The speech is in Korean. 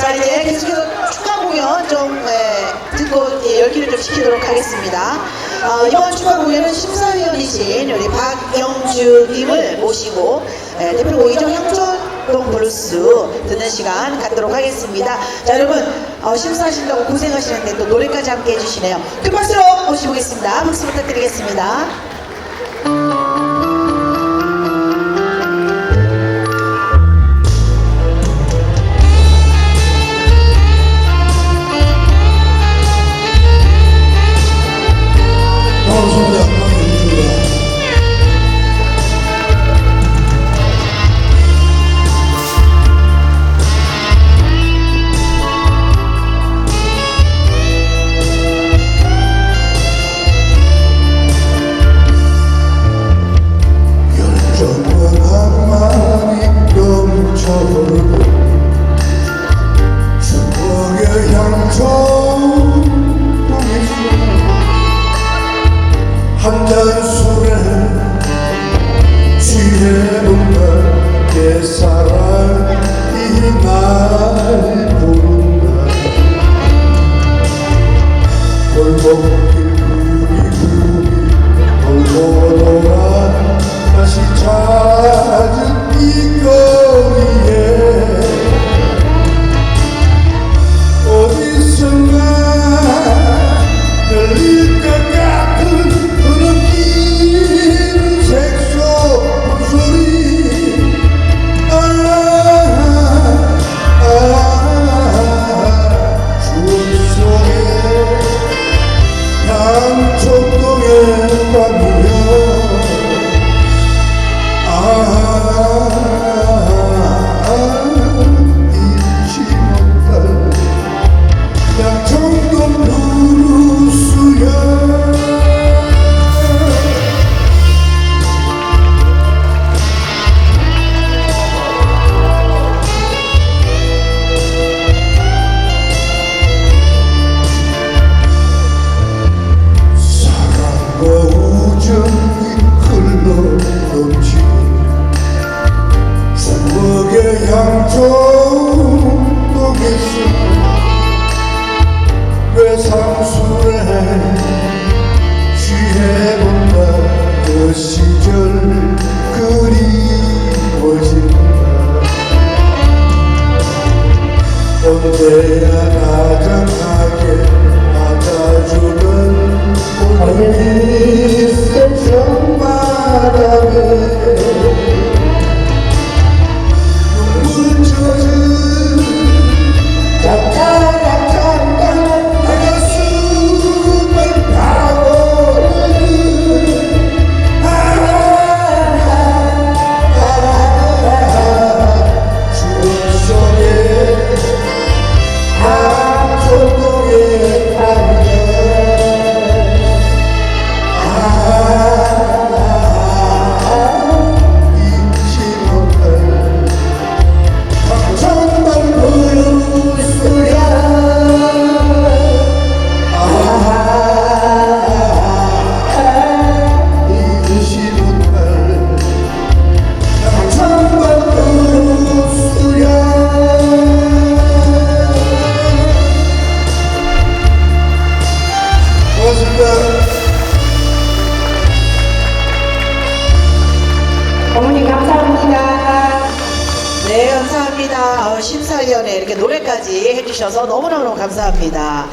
자 이제 계속해서 축하 공연 좀 예, 듣고 예, 열기를 좀 시키도록 하겠습니다. 어, 이번 축하 공연은 심사위원이신 우리 박영주님을 모시고 예, 대표곡이죠 향촌동 블루스 듣는 시간 갖도록 하겠습니다. 자 여러분 어, 심사하신다고 고생하시는데 또 노래까지 함께 해주시네요. 큰 박수로 모시보겠습니다. 박수 부탁드리겠습니다. 한잔 술에 취해본다 내 사랑이 날 부른다 골목 my 심사위원회 이렇게 노래까지 해주셔서 너무너무 감사합니다.